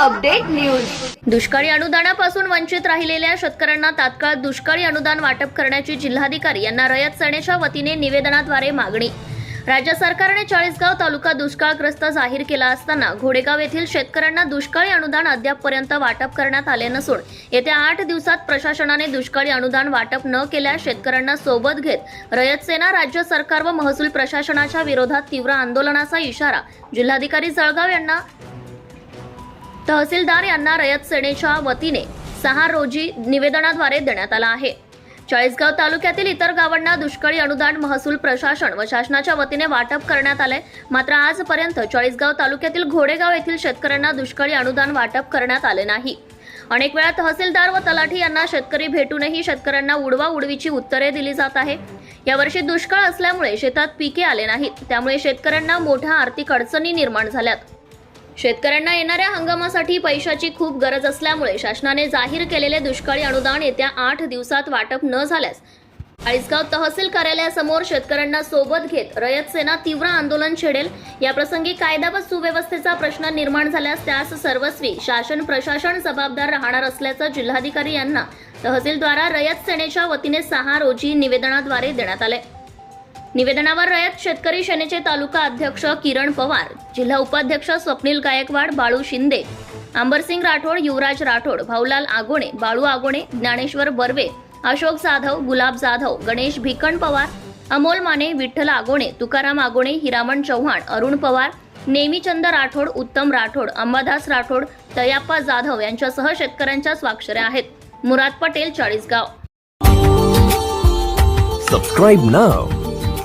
Update news. दुष्काळी अनुदानापासून वंचित राहिलेल्या शेतकऱ्यांना तात्काळ दुष्काळी अनुदान वाटप करण्याची जिल्हाधिकारी यांना रयत सेनेच्या वतीने निवेदनाद्वारे मागणी. राज्य सरकारने चाळीसगाव तालुका दुष्काळग्रस्त जाहीर केला असताना घोडेगाव येथील शेतकऱ्यांना दुष्काळी अनुदान अद्यापपर्यंत वाटप करण्यात आले नसून येत्या आठ दिवसात प्रशासनाने दुष्काळी अनुदान वाटप न केल्यास शेतकऱ्यांना सोबत घेत रयत सेना राज्य सरकार व महसूल प्रशासनाच्या विरोधात तीव्र आंदोलनाचा इशारा जिल्हाधिकारी जळगाव यांना तहसीलदार यांना रयत सेनेच्या वतीने सहा रोजी निवेदनाद्वारे देण्यात आला आहे. चाळीसगाव तालुक्यातील इतर गावांना दुष्काळी अनुदान महसूल प्रशासन व शासनाच्या वतीने वाटप करण्यात आले मात्र आजपर्यंत चाळीसगाव तालुक्यातील घोडेगाव येथील शेतकऱ्यांना दुष्काळी अनुदान वाटप करण्यात आले नाही. अनेक वेळा तहसीलदार व तलाठी यांना शेतकरी भेटूनही शेतकऱ्यांना उडवा उडवीची उत्तरे दिली जात आहे. यावर्षी दुष्काळ असल्यामुळे शेतात पिके आले नाहीत. त्यामुळे शेतकऱ्यांना मोठ्या आर्थिक अडचणी निर्माण झाल्यात. शेतकऱ्यांना येणाऱ्या हंगामासाठी पैशाची खूप गरज असल्यामुळे शासनाने जाहीर केलेले दुष्काळी अनुदान येत्या आठ दिवसात वाटप न झाल्यास चाळीसगाव तहसील कार्यालयासमोर शेतकऱ्यांना सोबत घेत रयत सेना तीव्र आंदोलन छेडेल. याप्रसंगी कायदा व सुव्यवस्थेचा प्रश्न निर्माण झाल्यास त्यास सर्वस्वी शासन प्रशासन जबाबदार राहणार असल्याचं जिल्हाधिकारी यांना तहसीलद्वारा रयत सेनेच्या वतीने सहा रोजी निवेदनाद्वारे देण्यात आले निवेदनावर रयत शेतकरी सेनेचे तालुका अध्यक्ष किरण पवार जिल्हा उपाध्यक्ष स्वप्नील गायकवाड बाळू शिंदे अंबरसिंग राठोड युवराज राठोड भाऊलाल आगोणे बाळू आगोणे ज्ञानेश्वर बर्वे अशोक जाधव गुलाब जाधव गणेश भिकण पवार अमोल माने विठ्ठल आगोणे तुकाराम आगोणे हिरामण चव्हाण अरुण पवार नेमीचंद राठोड उत्तम राठोड अंबादास राठोड तयाप्पा जाधव यांच्यासह शेतकऱ्यांच्या स्वाक्षऱ्या आहेत. Murad Patel Chalisgaon. Subscribe now